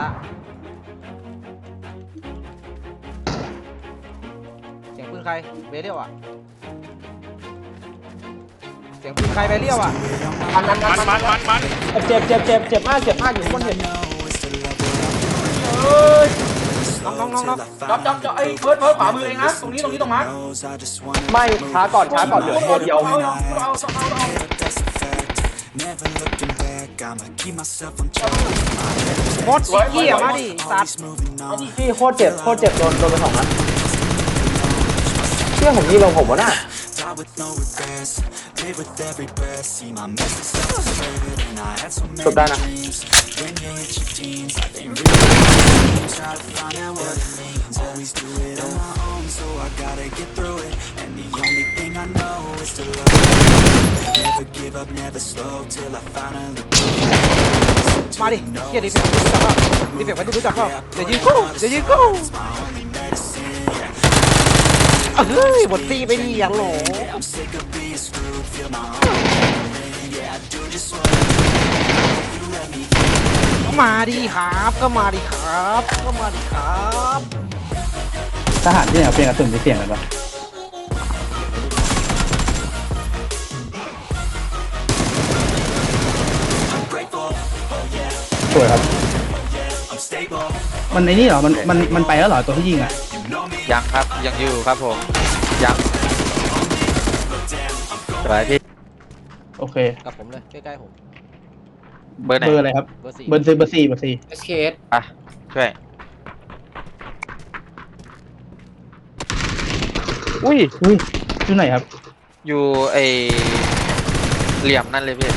ล่างเสียงปืนใครเบเรียวอะเสียงปืนใครเบเรียวอะมันมันมันมันมันมันเจ็บเจ็บเจ็บเจ็บมากเจ็บมากอยู่ข้างบนเห็นน้องน้องน้องน้องจ๊อบจ๊อบจ๊อบไอ้เพิร์ดเพิร์ดขวามือเองนะตรงนี้ตรงนี้ตรงมาร์คไม่ช้าก่อนช้าก่อนเหลือตัวเดียวเอาเอาเอา เอาเอา Never looking back, I'ma keep myself on track. หมดสิเหี้ยมาดิสัตว์ Moving on. พี่โคตรเจ็บโคตรเจ็บโดนโดนไปสองนัดเชื่อผมยี่ลงผมวะน่ะ Die with no regrets. Live with every breath. See my message start to spread, and I had so many Chụp đây nào. dreams. When you hit your teens, life ain't real. Try to find out what it means. Always do it on my own, so I gotta get through it. And the only thing I know is to love. Never give up, Never slow till I finally. มาดิเหี้ยดิเฟกรู้จักเปล่าดิเฟกไม่รู้จักเปล่าเดี๋ยวยิงกูเดี๋ยวยิงกูเฮ้ยหมดตีไปดิยังโหล I'm sick of being screwed. Feel my own. Yeah, I do just what ก็มาดิครับก็มาดิครับก็มาดิครับ ทหารที่ไหนเอาเปลี่ยนกระสุนไปเปลี่ยนกันปะ สวยครับ มันในนี่เหรอ มัน มัน มันไปแล้วเหรอตัวที่ยิงอะ ยังครับยังอยู่ครับผม ยังสบายพี่โอเค กับผมเลย ใกล้ๆผม เบอร์ไหนเบอร์อะไรครับ เบอร์สี่เบอร์สี่เบอร์สี่เบอร์สี่เอสเคสอะช่วยอุ้ยอุ้ยอยู่ไหนครับ อยู่ไอเหลี่ยมนั่นเลยพี่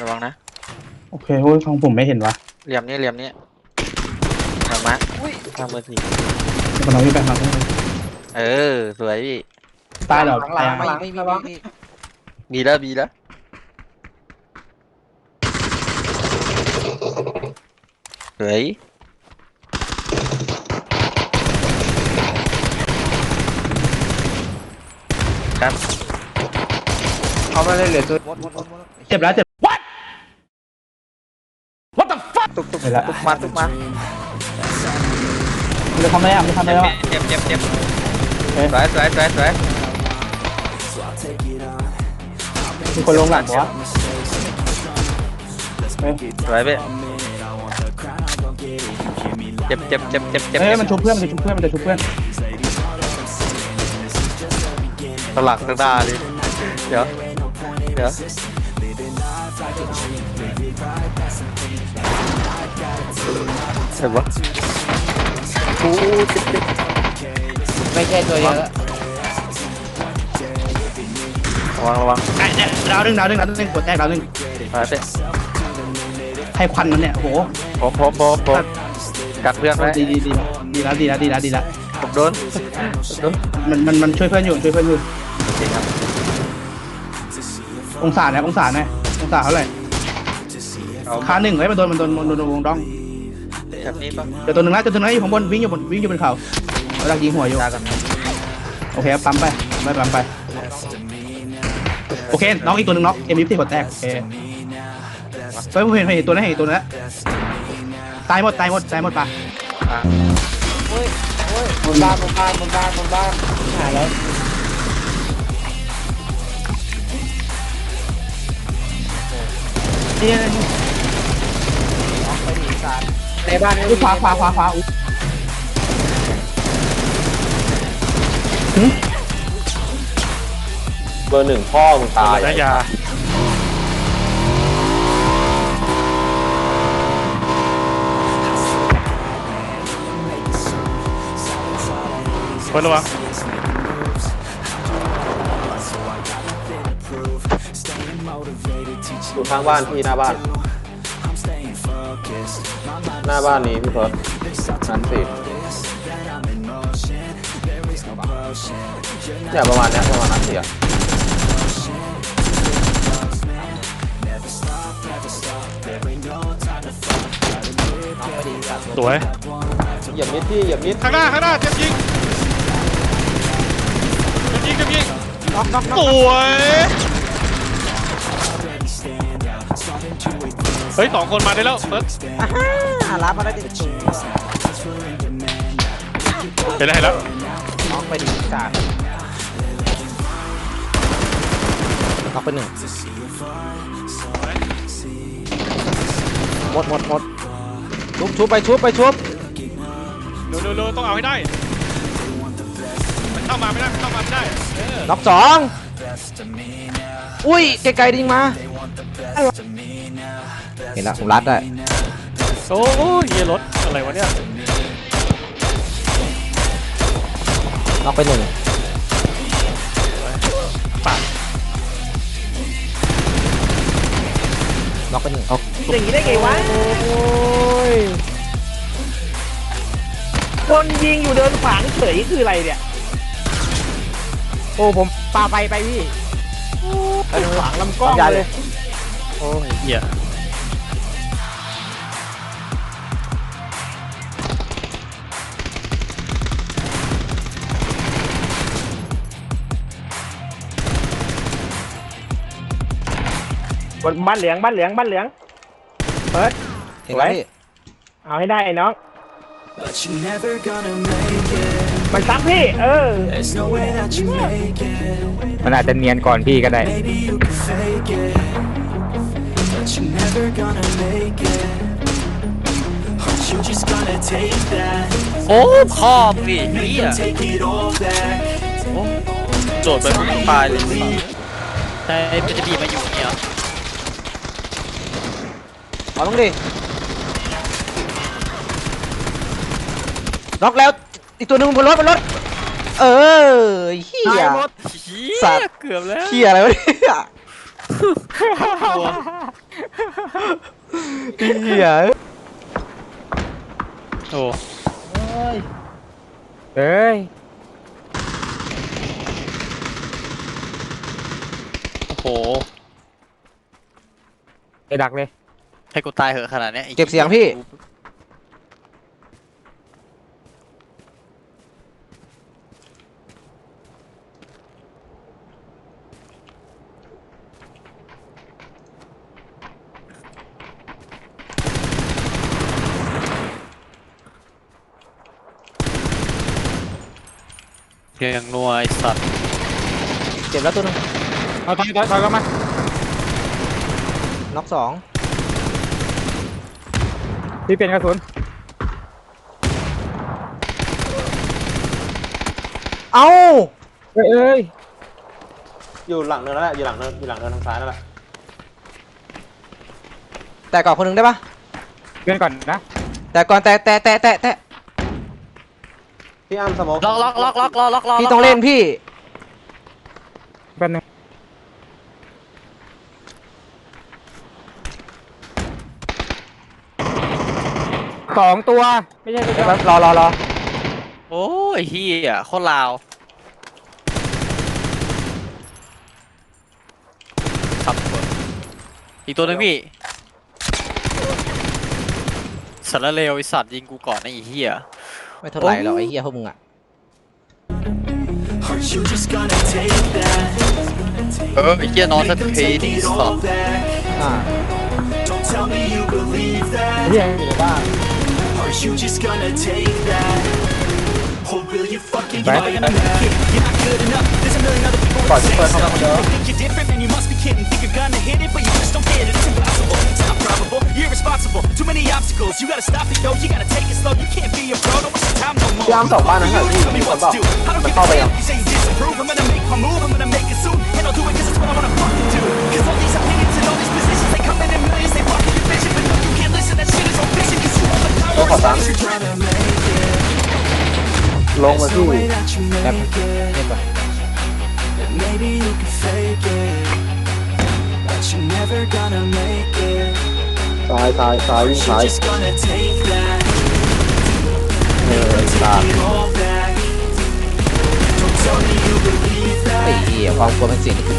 ระวังนะ โอเคโอ้ยของผมไม่เห็นวะเหลี่ยมนี้เหลี่ยมนี้ทางมาทางเบอร์สี่มันเอาที่ไปครับเออ สวยพี่ ตายเหรอหลังไม่หลังไม่มีระวังไม่มีมีแล้วมีแล้วสวยครับ เอามาเลยเหลือตัววดวดวดวดเจ็บแล้วเจ็บ ตุกตุกเห็นละตุกมาตุกมามันจะทำได้ยังมันจะทำได้เจ็บแล้วเจ็บเจ็บเจ็บเอ๊ะสวยสวยสวยสวยมีคนลงหลังปะวะเฮ้ยสวยพี่เจ็บเจ็บเจ็บเจ็บเจ็บเฮ้ยมันชุบเพื่อนมันจะชุบเพื่อนมันจะชุบเพื่อนตลักตาดาเลยเดี๋ยวเดี๋ยว เห็นปะโอ้เจ็บเจ็บไม่ใช่ตัวเดียวแล้วระวังระวังไอ้เนี่ยดาวหนึ่งดาวหนึ่งดาวหนึ่งกดแตกดาวหนึ่งมาเตะใครควันมันเนี่ยโอ้โหผมผมผมผมกัดเพื่อนไว้ดีดีดีดีแล้วดีแล้วดีแล้วดีแล้วผมโดนผมโดนมันมันมันช่วยเพื่อนอยู่ช่วยเพื่อนอยู่จริงครับองศาเนี่ยองศาเนี่ยองศาเท่าไหร่เอาค่าหนึ่งเฮ้ยมันโดนมันโดนมันโดนวงดอง แบบนี้ปะเดี๋ยวตัวหนึ่งนะเดี๋ยวตัวหนึงนะอยู่ข้างบนวิ่งอยู่บนวิ่งอยู่บนเขาเราดักยิงหัวอยู่ยากันโอเคครับปั๊มไปปั๊มไปปั๊มไป โอเค น้องอีกตัวหนึ่งน็อกเอ็มยิปสี่กดแตก โอเคเฮ้ยผมเห็นเห็นตัวนั้นเห็นอีกตัวนั้นแล้วตายหมดตายหมดตายหมดปะอะบนบ้านบนบ้านบนบ้านบนบ้านหายแล้วนี่นี่นี่ไปดิสาร ในบ้านไม่อุ๊มียขวาขวาขวาขวาอุ๊ยหึเบอร์หนึ่งพ่อมึงตายระยาเปิดระวังอยู่ข้างบ้านพี่หน้าบ้าน หน้าบ้านนี้พี่เพิร์ดนั้นสิเนี่ยประมาณเนี้ยประมาณนั้นสิอะสวยเหยียบนิดพี่เหยียบนิดข้างหน้าข้างหน้าเจ็บยิงเจ็บยิงเจ็บยิงน็อกน็อกน็สอกวยเฮ้ยสองคนมาได้แล้วเฟิร์ส อ่ารับมาได้ดิเห็นแล้วเห็นแล้วน้องไปดิจ่าน็อกไปหนึ่งหมดหมดหมดชุบชุบไปชุบไปชุบเร็วเร็วเร็วต้องเอาให้ได้ มันเข้ามาไม่ได้มันเข้ามาไม่ได้ เออน็อกสองอุ้ยไกลๆดิงมาเห็นละผมรัดได้ โอ้ยเฮียรถอะไรวะเนี่ยน็อกไปหนึ่งปาดน็อกไปหนึ่งอย่างนี้ได้ไงวะคนยิงอยู่เดินขวางเฉยคืออะไรเนี่ย โอ้ผมปาไปไปพี่ขวางลำกล้องเลย โอ้ยเฮีย บนบ้านเหลืองบ้านเหลืองบ้านเหลืองเห็นแล้วพี่เอาให้ได้ไอ้น้อง But you're never gonna make it. มันซ้ำพี่ เออ There's no way that you make it. มันอาจจะเนียนก่อนพี่ก็ได้ Maybe you can fake it. But you're never gonna make it. Aren't you just gonna take that? โอ้พ่อมึงดิเฮีย Take it all back. โจทย์ไปมึงตายเลยใช่เป็นจะบีบมาอยู่เนี่ยเอาต้องดิน็อกแล้ว อีกตัวหนึ่งบนรถบนรถ เออเฮียเฮีสัยตว์ เกือบแล้วเฮียอะไรวะเนี่ยเฮียโอ้เอ้ยโหไปดักเลย ให้กูตายเหอะขนาดเนี้ยไอ้เก็บเสียงพี่เพียงนัวไอ้สัตว์เจ็บแล้วตัวหนึงเอาถอยถอยถอยกลับมาน็อกสอง พี่เปลี่ยนกระสุน เอ้า เอ้ยเอ้ยอยู่หลังเนินนั่นแหละอยู่หลังเนินอยู่หลังเนินทางซ้ายนั่นแหละแต่ก่อนคนหนึ่งได้ปะเปลี่ยนก่อนนะ แต่ก่อนแต่แต่แต่แต่แต่พี่อ้ำสโมกล็อกล็อกล็อกล็อกล็อกล็อกล็อกพี่ต้องเล่นพี่แป๊บนึง สองตัว ไม่ใช่ตัวเดียวรอรอรอโอ้ยเฮียโคตรลาวครับผมอีกตัวหนึงพี่สารเลวไอสัตว์ยิงกูก่อนนะไอ้เฮีย ไม่เท่าไหร่หรอกไอ้เหี้ยพวกมึงอะ Aren't you just gonna take that? เออไอ้เฮียนอนสักที Take ดิ it สัต all ว์ back. อ่า Don't tell me you believe that. เฮียอยู่ในบ้าน that you just gonna take that? Or will you fucking Back. you're? You're not good enough. There's a million other people with the same stuff. You think you're different, man, you must be kidding. Think you're gonna hit it, but you just don't get it. It's impossible, it's not probable, you're irresponsible. Too many obstacles. You gotta stop it, yo. You gotta take it slow. You can't be a pro. Don't waste your time no more. I'm you tell me what to do. I don't give a damn. You say you disapprove. I'm gonna make my move. I'm gonna make it soon, and I'll do it because it's what I wanna. ขอตาม You're trying to make it. ลงมา There's พี่ no way that you แป๊บ make เงียบ it. ก่อน Maybe you can fake it. But you're never gonna make it. ซ้ายซ้ายซ้ายวิ่ง You're ซ้าย just gonna take that. เออตาม Take it all back. Don't tell me you believe ไอ้ that. เหี้ยความกลัวเป็นสิ่งที่